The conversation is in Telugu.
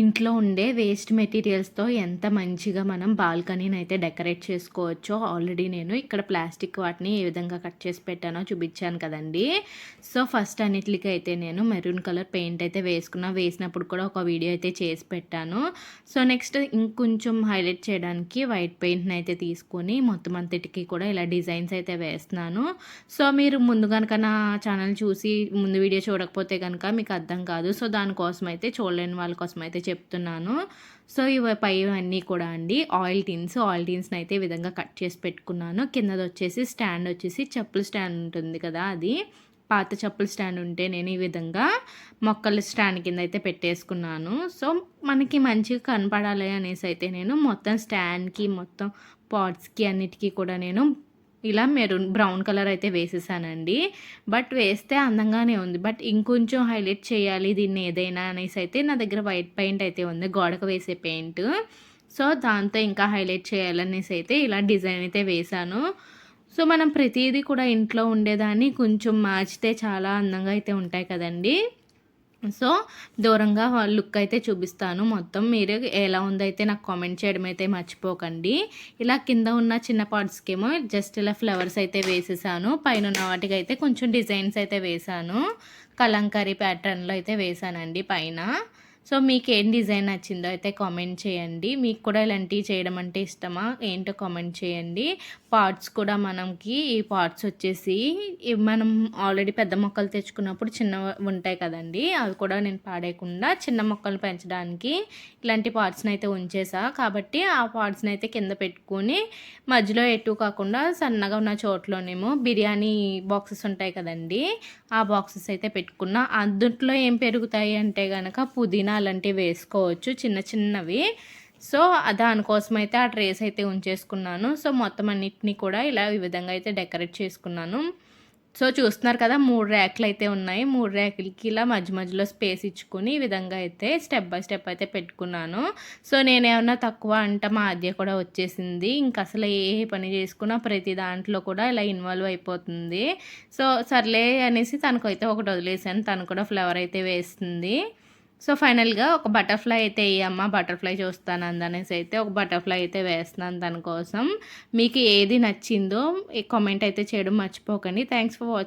ఇంట్లో ఉండే వేస్ట్ మెటీరియల్స్‌తో ఎంత మంచిగా మనం బాల్కనీని అయితే డెకరేట్ చేసుకోవచ్చో ఆల్రెడీ నేను ఇక్కడ ప్లాస్టిక్ వాటిని ఏ విధంగా కట్ చేసి పెట్టానో చూపించాను కదండీ. సో, ఫస్ట్ అన్నిటికీ అయితే నేను మెరూన్ కలర్ పెయింట్ అయితే వేసుకున్నా. వేసినప్పుడు కూడా ఒక వీడియో అయితే చేసి పెట్టాను. సో, నెక్స్ట్ ఇంకొంచెం హైలైట్ చేయడానికి వైట్ పెయింట్‌ని అయితే తీసుకొని మొత్తం అంతటికి కూడా ఇలా డిజైన్స్ అయితే వేస్తున్నాను. సో, మీరు ముందు కనుక నా ఛానల్ చూసి ముందు వీడియో చూడకపోతే కనుక మీకు అర్థం కాదు. సో, దానికోసం అయితే చూడలేని వాళ్ళ కోసం అయితే చెప్తున్నాను. సో, ఇవి పైవన్నీ కూడా అండి ఆయిల్ టిన్స్. ఆయిల్ టిన్స్‌ని అయితే ఈ విధంగా కట్ చేసి పెట్టుకున్నాను. కిందదొచ్చేసి స్టాండ్ వచ్చేసి చెప్పుల స్టాండ్ ఉంటుంది కదా! అది. పాత చెప్పుల స్టాండ్ ఉంటే నేను ఈ విధంగా మొక్కల స్టాండ్ కింద అయితే పెట్టేసుకున్నాను. సో, మనకి మంచిగా కనపడాలి అనేసి అయితే నేను మొత్తం స్టాండ్‌కి మొత్తం పాట్స్‌కి అన్నిటికి కూడా నేను ఇలా మెరూన్ బ్రౌన్ కలర్ అయితే వేసేసానండి. బట్ వేస్తే అందంగానే ఉంది. బట్ ఇంకొంచెం హైలైట్ చేయాలి దీన్ని ఏదైనా అనేసి అయితే నా దగ్గర వైట్ పెయింట్ అయితే ఉంది. గోడకు వేసే పెయింట్. సో, దాంతో ఇంకా హైలైట్ చేయాలనేసి అయితే ఇలా డిజైన్ అయితే వేశాను. సో, మనం ప్రతిదీ కూడా ఇంట్లో ఉండేదాన్ని కొంచెం మార్చితే చాలా అందంగా అయితే ఉంటాయి కదండీ! సో, దూరంగా లుక్ అయితే చూపిస్తాను మొత్తం. మీరు ఎలా ఉందైతే నాకు కామెంట్ చేయడం అయితే మర్చిపోకండి. ఇలా కింద ఉన్న చిన్న పార్ట్స్‌కేమో జస్ట్ ఇలా ఫ్లవర్స్ అయితే వేసేసాను. పైనున్న వాటికైతే కొంచెం డిజైన్స్ అయితే వేసాను కలంకారీ ప్యాటర్న్‌లో అయితే వేసానండి పైన. సో, మీకు ఏం డిజైన్ నచ్చిందో అయితే కామెంట్ చేయండి. మీకు కూడా ఇలాంటివి చేయడం అంటే ఇష్టమా? ఏంటో కామెంట్ చేయండి. పార్ట్స్ కూడా మనకి ఈ పార్ట్స్ వచ్చేసి మనం ఆల్రెడీ పెద్ద మొక్కలు తెచ్చుకున్నప్పుడు చిన్నవి ఉంటాయి కదండీ! అవి కూడా నేను పాడేయకుండా చిన్న మొక్కలు పెంచడానికి ఇలాంటి పార్ట్స్ని అయితే ఉంచేసా. కాబట్టి ఆ పార్ట్స్ని అయితే కింద పెట్టుకొని మధ్యలో ఎటు కాకుండా సన్నగా ఉన్న చోట్లోనేమో బిర్యానీ బాక్సెస్ ఉంటాయి కదండీ! ఆ బాక్సెస్ అయితే పెట్టుకున్నా. అందుట్లో ఏం పెరుగుతాయి అంటే కనుక పుదీనా అలాంటివి వేసుకోవచ్చు చిన్న చిన్నవి. సో, దానికోసం అయితే ఆ ట్రేస్ అయితే ఉంచేసుకున్నాను. సో, మొత్తం అన్నిటిని కూడా ఇలా ఈ విధంగా అయితే డెకరేట్ చేసుకున్నాను. సో, చూస్తున్నారు కదా! మూడు ర్యాక్‌లు అయితే ఉన్నాయి. మూడు ర్యాకులకి ఇలా మధ్య మధ్యలో స్పేస్ ఇచ్చుకుని ఈ విధంగా అయితే స్టెప్ బై స్టెప్ అయితే పెట్టుకున్నాను. సో, నేనేమన్నా తక్కువ అంటే మా ఆద్య కూడా వచ్చేసింది. ఇంక అసలు ఏ పని చేసుకున్నా ప్రతి దాంట్లో కూడా ఇలా ఇన్వాల్వ్ అయిపోతుంది. సో, సర్లే అనేసి తనకైతే ఒకటి వదిలేసాను. తను కూడా ఫ్లవర్ అయితే వేస్తుంది. సో, ఫైనల్‌గా ఒక బటర్‌ఫ్లై అయితే వేయమ్మ బటర్‌ఫ్లై చూస్తాను అందనేసి అయితే ఒక బటర్‌ఫ్లై అయితే వేస్తున్నాను దానికోసం మీకు ఏది నచ్చిందో కామెంట్ అయితే చేయడం మర్చిపోకండి. Thanks for watching.